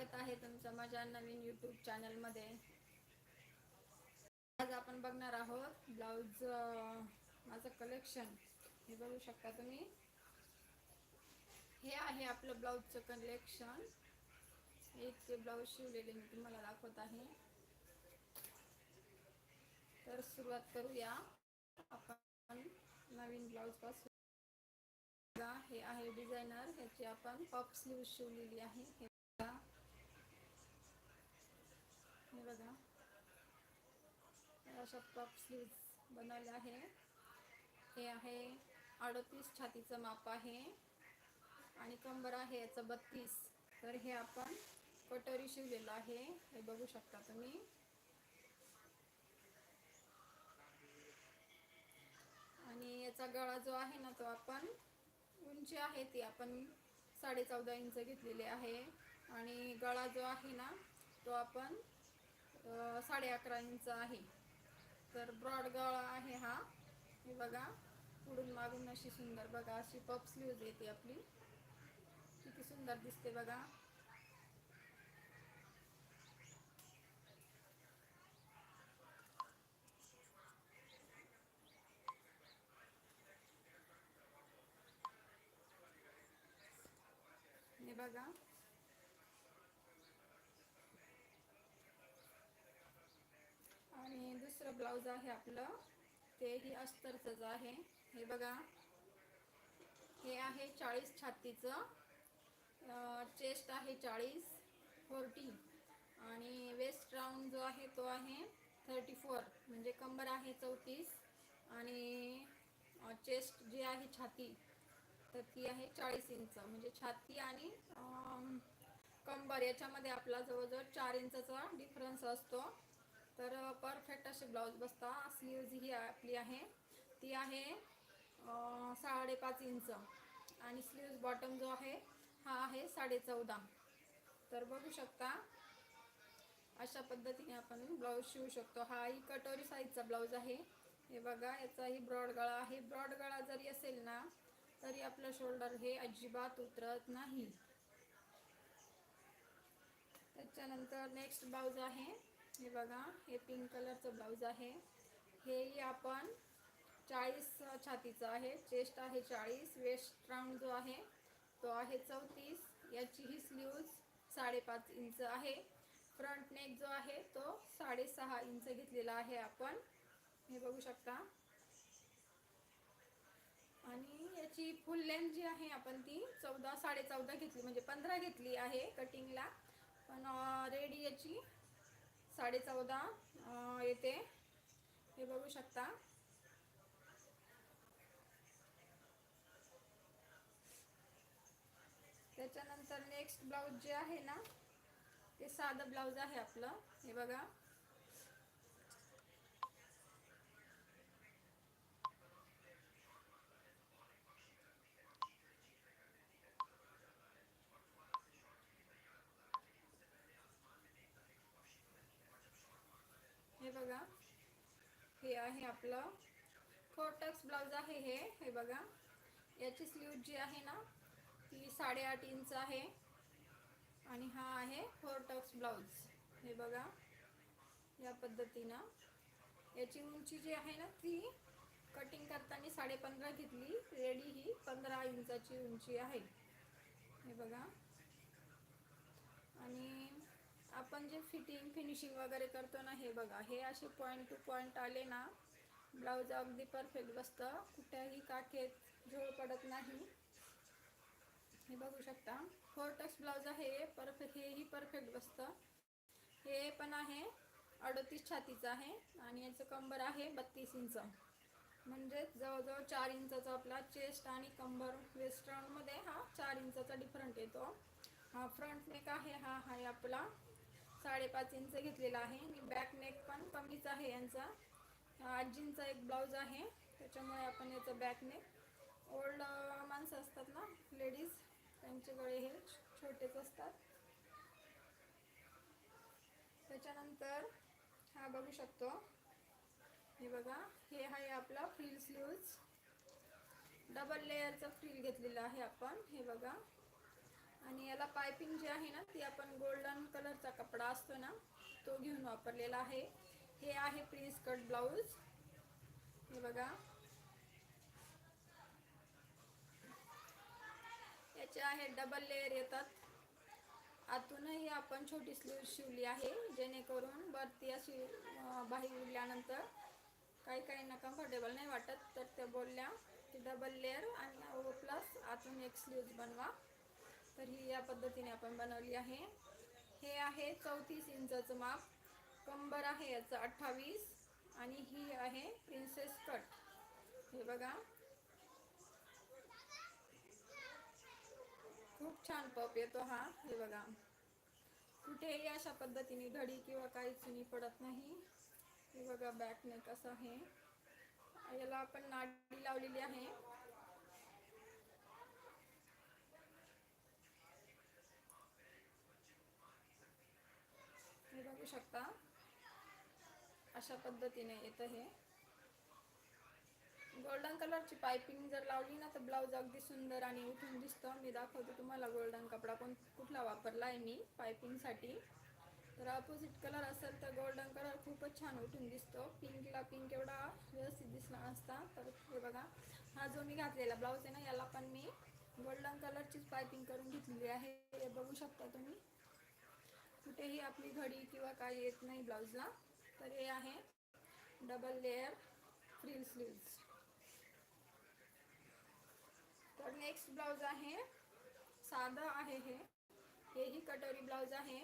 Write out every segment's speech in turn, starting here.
स्वागत आहे तुमचं माझ्या नवीन यूट्यूब चॅनलमध्ये आज आपण बघणार आहोत ब्लाऊज माझं कलेक्शन हे बघू शकता तुम्ही. हे आहे आपलं ब्लाऊजचं कलेक्शन इतके ब्लाउज ब्लाऊज शिवलेले मी तुम्हाला दाखवत आहे. तर सुरुवात करूया. आपण नवीन ब्लाऊजपासून. हे आहे डिझायनर ह्याची आपण पफ स्लीव शिवलेली आहे. हे बघा हे बघा. अशा पप स्लीव्ज बनवल्या आहे. हे आहे अडतीस छातीचं माप आहे. आणि कंबर आहे याचं बत्तीस. तर हे आपण कटोरी शिवलेलं आहे. हे बघू शकता तुम्ही. आणि याचा गळा जो आहे ना तो आपण उंची आहे ती आपण साडे चौदा इंच घेतलेली आहे. आणि गळा जो आहे ना तो आपण साडे अकरा इंच आहे. तर ब्रॉड गळा आहे हा. हे बघा. पुढून मागून अशी सुंदर बघा अशी पप स्लीव्ज येते आपली. किती सुंदर दिसते बघा. हे बघा. आणि ब्लाऊज आहे आपलं. तेही अस्तरचंच आहे. हे बघा. हे आहे चाळीस छातीचं. चेस्ट आहे चाळीस फोर्टी. आणि वेस्ट राऊंड जो आहे तो आहे थर्टी फोर. म्हणजे कंबर आहे चौतीस. आणि चेस्ट जी आहे छाती तर ती आहे चाळीस इंच. म्हणजे छाती आणि कंबर याच्यामध्ये आपला जवळजवळ चार इंचाचा डिफरन्स असतो. तर परफेक्ट असे ब्लाऊज बसता. स्लीव्ज ही आपली आहे. ती आहे साडेपाच इंच. आणि स्लीव्ज बॉटम जो आहे हा आहे साडे चौदा तर बघू शकता अशा पद्धतीने आपण ब्लाऊज शिवू शकतो. हा ही कटोरी साईजचा ब्लाऊज आहे. हे बघा याचाही ब्रॉड गळा आहे. ब्रॉड गळा जरी असेल ना तरी आपलं शोल्डर हे अजिबात उतरत नाही. त्याच्यानंतर नेक्स्ट ब्लाऊज आहे. हे बघा हे पिंक कलरचं ब्लाऊज आहे. हेही आपण चाळीस छातीचं आहे. चेस्ट आहे चाळीस वेस्ट राऊंड जो आहे तो आहे चौतीस. याची ही स्लीव्ज साडेपाच इंच आहे. फ्रंट नेक जो आहे तो साडेसहा इंच घेतलेला आहे आपण. हे बघू शकता. आणि याची फुल लेंथ जी आहे आपण ती चौदा साडे चौदा घेतली म्हणजे पंधरा घेतली आहे कटिंगला पण रेडी याची साडे चौदा येते. हे बघू शकता. त्याच्यानंतर नेक्स्ट ब्लाऊज जे आहे ना ते साधं ब्लाऊज आहे आपलं. हे बघा हे बघा. हे आहे आपलं फोर्टक्स ब्लाऊज आहे हे. हे बघा. याची स्लीव जी आहे ना ती साडेआठ इंच आहे. आणि हा आहे फोरटक्स ब्लाऊज हे बघा. या पद्धतीनं. याची उंची जी आहे ना ती कटिंग करताना साडेपंधरा घेतली. रेडी ही पंधरा इंचाची उंची आहे. हे बघा. आणि आपण जे फिटिंग फिनिशिंग वगैरे करतो ना हे बघा हे असे पॉईंट टू पॉईंट आले ना ब्लाऊज अगदी परफेक्ट बसतं. कुठेही काखेत झोळ पडत नाही. हे बघू शकता. फोर टक्स ब्लाऊज आहे परफेक्ट हेही परफेक्ट बसतं. हे पण आहे अडतीस छातीचं आहे आणि याचं कंबर आहे बत्तीस इंच. म्हणजेच जवळजवळ चार इंचाचा आपला चेस्ट आणि कंबर वेस्टर्नमध्ये हा चार इंचाचा डिफरंट येतो. हा फ्रंट नेक आहे हा आहे आपला. साडेपाच इंच घेतलेला आहे. आणि बॅक नेक पण कमीच आहे यांचा. आजींचा एक ब्लाऊज आहे. त्याच्यामुळे आपण याचं बॅक नेक ओल्ड माणसं असतात ना लेडीज त्यांचे गळे हे छोटेच असतात. त्याच्यानंतर हा बघू शकतो. हे बघा हे आहे आपला फ्रील स्लीव्ज डबल लेअरचा फ्रील घेतलेला आहे आपण. हे बघा. आणि याला पायपिंग जी आहे ना ती आपण गोल्डन कलरचा कपडा असतो ना तो घेऊन वापरलेला आहे. हे आहे प्रिन्स कट ब्लाऊज. हे बघा. याचे आहे डबल लेअर येतात. आतूनही आपण छोटी स्लीव शिवली आहे जेणेकरून वरती अशी बाहेर उरल्यानंतर काही काहींना कम्फर्टेबल नाही वाटत तर त्या बोलल्या की डबल लेअर आणि प्लस आतून एक स्लीव्ज बनवा. तर ही या पद्धतीने आपण बनवली आहे. हे आहे चौतीस इंचाचं माप. कंबर आहे याचं अठ्ठावीस आणि ही आहे प्रिन्सेस कट हे बघा. खूप छान पप येतो हा. हे बघा. कुठेही अशा पद्धतीने घडी किंवा काही चुनी पडत नाही. हे बघा बॅक नेक असं आहे. याला आपण नाडी लावलेली आहे. शकता. अशा पद्धतीने येतं हे. गोल्डन कलरची पायपिंग जर लावली ना तर ब्लाऊज अगदी सुंदर आणि उठून दिसतं. मी दाखवते तुम्हाला गोल्डन कपडा कोण कुठला वापरला आहे मी पायपिंगसाठी तर अपोजिट कलर असेल तर गोल्डन कलर खूपच छान उठून दिसतो. पिंकला पिंक एवढा व्यवस्थित दिसला नसता तर हे बघा हा जो मी घातलेला ब्लाऊज आहे ना याला पण मी गोल्डन कलरचीच पायपिंग करून घेतलेली आहे. हे बघू शकता तुम्ही. कुठेही आपली घडी किंवा काही येत नाही ब्लाऊजला तर हे आहे डबल लेअर फ्रिल स्लीव्ज तर नेक्स्ट ब्लाऊज आहे साधं आहे हे. हेही कटोरी ब्लाऊज आहे.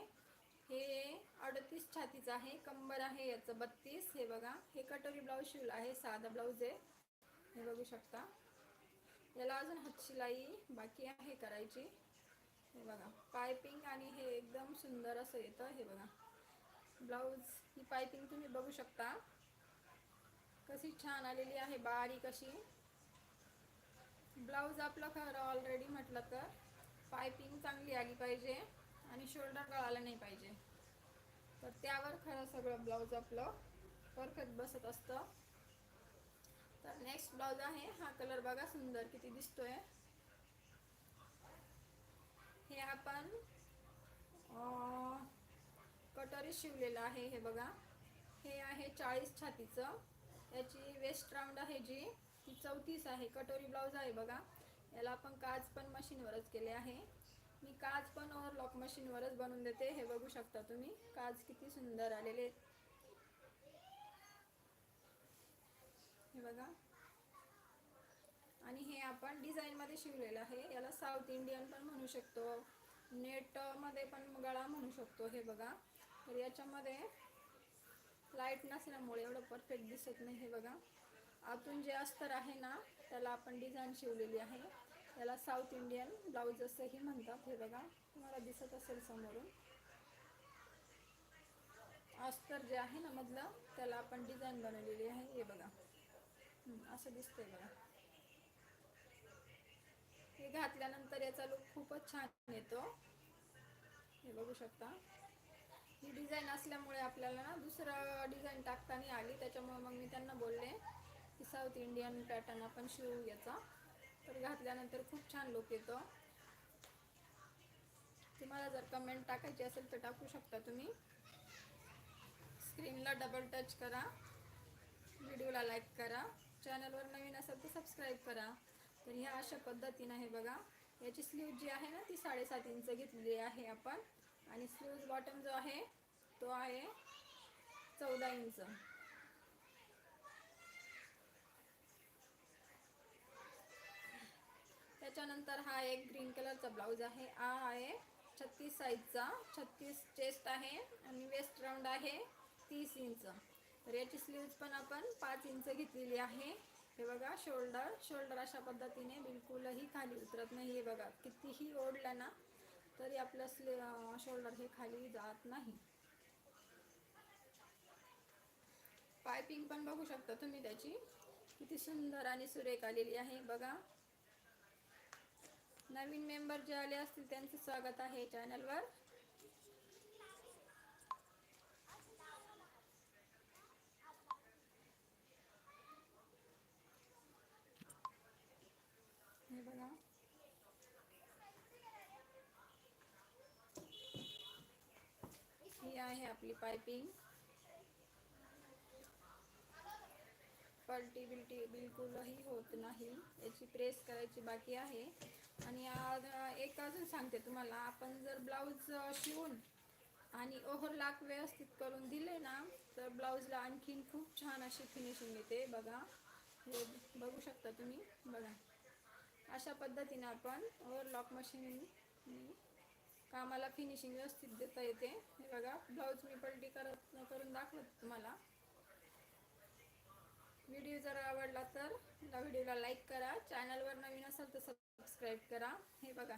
हे अडतीस छातीचं आहे कंबर आहे याचं बत्तीस. हे बघा हे कटोरी ब्लाऊज शिवलं आहे साधा ब्लाऊज आहे. हे बघू शकता. याला अजून हातशिलाई बाकी आहे करायची. हे बघा पायपिंग आणि हे एकदम सुंदर असं येतं हे बघा. ब्लाऊज ही पायपिंग तुम्ही बघू शकता. कशी छान आलेली आहे बारीक अशी. ब्लाऊज आपलं खरं ऑलरेडी म्हटलं तर पायपिंग चांगली आली पाहिजे आणि शोल्डर गळाला नाही पाहिजे. तर त्यावर खरं सगळं ब्लाऊज आपलं परफेक्ट बसत असतं. तर नेक्स्ट ब्लाऊज आहे हा कलर बघा सुंदर किती दिसतोय. हे आपण कटोरी शिवलेलं आहे हे बघा. हे आहे चाळीस छातीचं. याची वेस्ट राऊंड आहे जी. ती चौतीस आहे. कटोरी ब्लाऊज आहे बघा. याला आपण काज पण मशीनवरच केले आहे. मी काज पण ओव्हरलॉक मशीनवरच बनवून देते. हे बघू शकता तुम्ही. काज किती सुंदर आलेले आहेत. हे बघा. आणि हे आपण डिझाईनमध्ये शिवलेलं आहे. याला साऊथ इंडियन पण म्हणू शकतो. नेटमध्ये पण गळा म्हणू शकतो हे बघा. तर याच्यामध्ये लाइट नसल्यामुळे एवढं परफेक्ट दिसत नाही हे बघा. आतून जे अस्तर आहे ना त्याला आपण डिझाईन शिवलेली आहे. याला साऊथ इंडियन ब्लाऊज असंही म्हणतात हे बघा. तुम्हाला दिसत असेल समोरून. अस्तर जे आहे ना मधलं त्याला आपण डिझाईन बनवलेली आहे हे बघा. असं दिसतंय बघा. हे घातल्यानंतर याचा लुक खूपच छान येतो. हे बघू शकता. ही डिझाईन असल्यामुळे आपल्याला ना दुसरं डिझाईन टाकता नाही आली त्याच्यामुळे मग मी त्यांना बोलले की साऊथ इंडियन पॅटर्न आपण शिवू याचा. तर घातल्यानंतर खूप छान लुक येतो. तुम्हाला जर कमेंट टाकायची असेल तर टाकू शकता तुम्ही. स्क्रीनला डबल टच करा. व्हिडिओला लाईक करा. चॅनलवर नवीन असेल तर सबस्क्राईब करा. तर ह्या अशा पद्धतीनं आहे बघा. याची स्लीव जी आहे ना ती साडेसात इंच घेतलेली आहे आपण. आणि स्लीव्ज बॉटम जो आहे तो आहे चौदा इंच. त्याच्यानंतर हा एक ग्रीन कलरचा ब्लाऊज आहे. हा आहे छत्तीस साईजचा छत्तीस चेस्ट आहे आणि वेस्ट राऊंड आहे तीस इंच. तर याची स्लीव्ज पण आपण पाच इंच घेतलेली आहे. हे बघा शोल्डर शोल्डर अशा पद्धतीने बिलकुलही खाली उतरत नाही. हे बघा कितीही ओढलं ना तरी आपलं स्ले शोल्डर हे खाली जात नाही. पायपिंग पण बघू शकता तुम्ही त्याची. किती सुंदर आणि सुरेख आलेली आहे. बघा. नवीन मेंबर जे आले असतील त्यांचं स्वागत आहे चॅनलवर हे बघा आहे आपली पायपिंग. पलटी बिलटी बिलकुलही होत नाही. याची प्रेस करायची बाकी आहे. आणि एक अजून सांगते तुम्हाला. आपण जर ब्लाऊज शिवून आणि ओव्हरलॉक व्यवस्थित करून दिले ना तर ब्लाऊजला आणखीन खूप छान अशी फिनिशिंग येते. बघा. हे बघू शकता तुम्ही. बघा. अशा पद्धतीने आपण ओव्हरलॉक मशीन कामाला फिनिशिंग व्यवस्थित देता येते. हे बघा ब्लाऊज मी पलटी करत करून दाखवत तुम्हाला. व्हिडिओ जर आवडला तर या व्हिडिओला लाईक करा. चॅनलवर नवीन असाल तर सबस्क्राईब करा. हे बघा.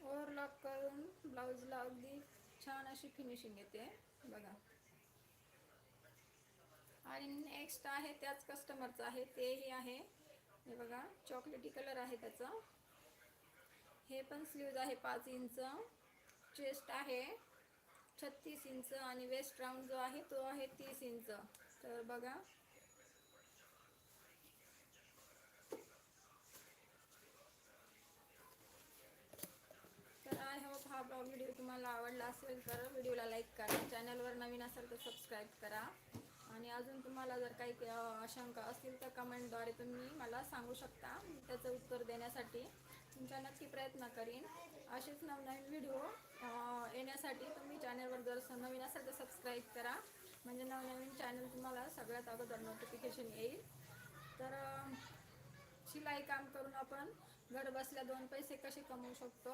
ओव्हरलॉक करून ब्लाऊजला अगदी छान अशी फिनिशिंग येते. बघा. आणि नेक्स्ट आहे त्याच कस्टमरचं आहे. तेही आहे. हे बघा चॉकलेटी कलर आहे त्याचा. हे पण स्लीव्ज आहे पाच इंच. चेस्ट आहे छत्तीस इंच. आणि वेस्ट राऊंड जो आहे तो आहे तीस इंच. तर बघा. तर आय होप हा व्हिडिओ तुम्हाला आवडला असेल तर व्हिडिओला लाईक करा. चॅनलवर नवीन असेल तर सबस्क्राईब करा. आणि अजून तुम्हाला जर काही शंका असतील तर कमेंटद्वारे तुम्ही मला सांगू शकता. त्याचं उत्तर देण्यासाठी. तुमचा नक्की प्रयत्न करीन. असेच नवनवीन व्हिडिओ येण्यासाठी तुम्ही चॅनलवर जर नवीन असाल तर सबस्क्राईब करा. म्हणजे नवनवीन चॅनल तुम्हाला सगळ्यात अगोदर नोटिफिकेशन येईल. तर शिलाई काम करून आपण घर बसल्या दोन पैसे कसे कमवू शकतो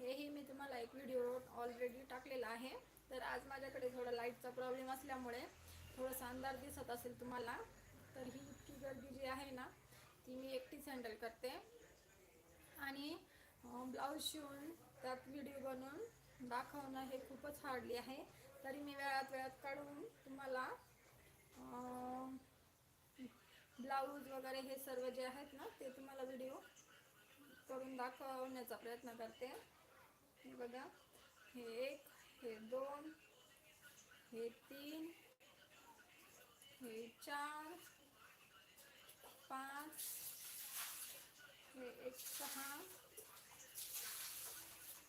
हेही मी तुम्हाला एक व्हिडिओ ऑलरेडी टाकलेला आहे. तर आज माझ्याकडे थोडं लाईटचा प्रॉब्लेम असल्यामुळे थोडंसं अंधार दिसत असेल तुम्हाला तर ही इतकी गर्दी जी आहे ना ती मी एकटीच हँडल करते. आणि ब्लाऊज शिवून त्यात व्हिडिओ बनवून दाखवणं हे खूपच हार्डली आहे. तरी मी वेळात वेळात काढून तुम्हाला ब्लाऊज वगैरे हे सर्व जे आहेत ना ते तुम्हाला व्हिडिओ करून दाखवण्याचा प्रयत्न करते. हे बघा हे एक हे दोन हे तीन हे चार पाच हे एक सहा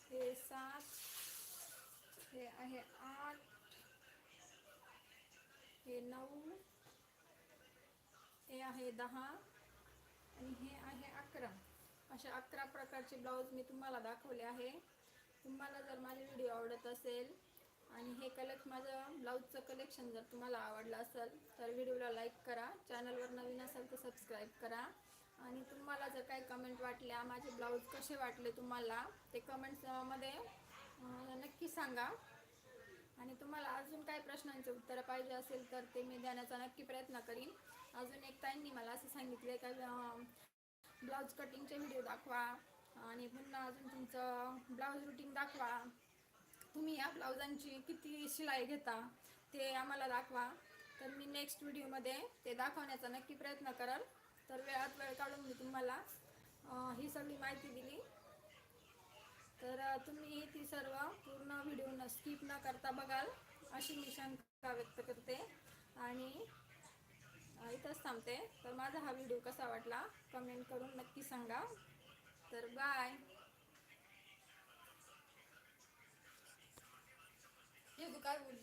हे सात हे आहे आठ हे नऊ हे आहे दहा आणि हे आहे अकरा. अशा अकरा प्रकारचे ब्लाऊज मी तुम्हाला दाखवले आहे. तुम्हाला जर माझे व्हिडिओ आवडत असेल आणि हे कलेक्ट माझं ब्लाऊजचं कलेक्शन जर तुम्हाला आवडलं असेल तर व्हिडिओला लाईक करा. चॅनलवर नवीन असेल तर सबस्क्राईब करा. आणि तुम्हाला जर काही कमेंट वाटल्या माझे ब्लाऊज कसे वाटले तुम्हाला ते कमेंट्समध्ये नक्की सांगा. आणि तुम्हाला अजून काही प्रश्नांचे उत्तरं पाहिजे असेल तर ते मी देण्याचा नक्की प्रयत्न करीन. अजून एक ताईंनी मला असं सांगितलं का ब्लाऊज कटिंगचे व्हिडिओ दाखवा आणि पुन्हा अजून तुमचं ब्लाऊज रुटीन दाखवा. तुम्ही या ब्लाऊजांची किती शिलाई घेता ते आम्हाला दाखवा. तर मी नेक्स्ट व्हिडिओमध्ये ते दाखवण्याचा नक्की प्रयत्न कराल. तर वेळात वेळ काढून मी तुम्हाला ही सगळी माहिती दिली. तर तुम्ही ती सर्व पूर्ण व्हिडिओ न स्किप न करता बघाल अशी मी शंका व्यक्त करते. आणि इथंच थांबते. तर माझा हा व्हिडिओ कसा वाटला कमेंट करून नक्की सांगा. तर बाय. हे काय बोल